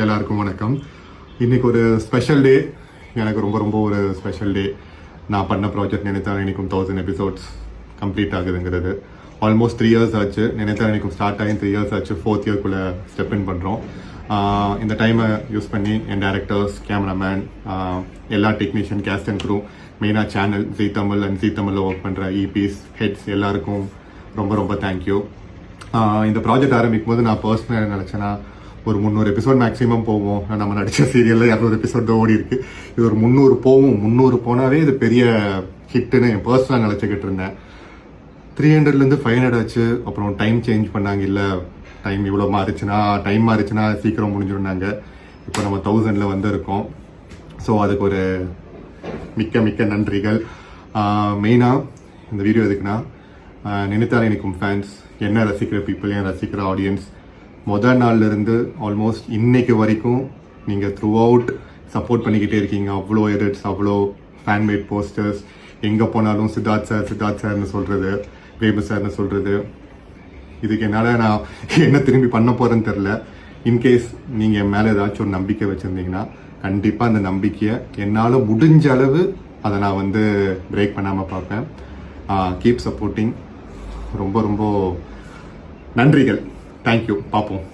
எல்லாருக்கும் வணக்கம். இன்னைக்கு ஒரு ஸ்பெஷல் டே எனக்கு ரொம்ப ரொம்ப ஒரு ஸ்பெஷல் டே நான் பண்ண ப்ராஜெக்ட் நினைத்தால் இன்றைக்கும் தௌசண்ட் எபிசோட்ஸ் கம்ப்ளீட் ஆகுதுங்கிறது. ஆல்மோஸ்ட் த்ரீ இயர்ஸ் ஆச்சு. நினைத்தால் இன்றைக்கும் ஸ்டார்ட் ஆகி த்ரீ இயர்ஸ் ஆச்சு. ஃபோர்த் இயர்க்குள்ளே ஸ்டெப் இன் பண்ணுறோம் இந்த டைமை யூஸ் பண்ணி என் டேரக்டர்ஸ் கேமராமேன் எல்லா டெக்னீஷியன் கேஸ்ட் அண்ட் க்ரூ மெயினாக channel Zee Tamil and Zee தமிழில் ஒர்க் பண்ணுற இபிஸ் ஹெட்ஸ் எல்லாருக்கும் ரொம்ப ரொம்ப தேங்க்யூ இந்த ப்ராஜெக்ட் ஆரம்பிக்கும் போது நான் பர்சனலாக நினச்சேன்னா ஒரு முந்நூறு எபிசோட் மேக்ஸிமம் போவோம் நம்ம நடித்த சீரியலில் இரநூறு எபிசோட் ஓடி இருக்கு. இது ஒரு முந்நூறு போவோம் முந்நூறு போனாவே இது பெரிய ஹிட்டுன்னு என் பர்சனலாக நினச்சிக்கிட்டு இருந்தேன். த்ரீ ஹண்ட்ரட்லேருந்து ஃபைவ் ஹண்ட்ரட் ஆச்சு அப்புறம் டைம் சேஞ்ச் பண்ணாங்க. இல்லை டைம் இவ்வளோ மாறிச்சுன்னா டைம் மாறிச்சுன்னா சீக்கிரம் முடிஞ்சிருந்தாங்க இப்போ நம்ம தௌசண்டில் வந்திருக்கோம். ஸோ அதுக்கு ஒரு மிக்க மிக்க நன்றிகள். மெயினாக இந்த வீடியோ எதுக்குன்னா ஆஹ் நினைத்தால் ஃபேன்ஸ் என்ன ரசிக்கிற பீப்புள் என் ரசிக்கிற ஆடியன்ஸ் மொதல் நாள்ல இருந்து ஆல்மோஸ்ட் இன்னைக்கு வரைக்கும் நீங்கள் த்ரூ அவுட் சப்போர்ட் பண்ணிக்கிட்டே இருக்கீங்க. அவ்வளோ எடிட்ஸ் அவ்வளோ ஃபேன்மேட் போஸ்டர்ஸ் எங்கே போனாலும் சித்தார்த் சார் சித்தார்த் சார்னு சொல்கிறது வேபு சார்னு சொல்கிறது இதுக்கு என்னால் நான் என்ன திரும்பி பண்ண போகிறேன்னு தெரில இன்கேஸ் நீங்கள் என் மேலே ஏதாச்சும் ஒரு நம்பிக்கை வச்சுருந்தீங்கன்னா கண்டிப்பாக அந்த நம்பிக்கையை என்னால் முடிஞ்ச அளவு அதை நான் வந்து பிரேக் பண்ணாமல் பார்ப்பேன். கீப் சப்போர்ட்டிங் ரொம்ப ரொம்ப நன்றிகள். தேங்க்யூ பார்ப்போம்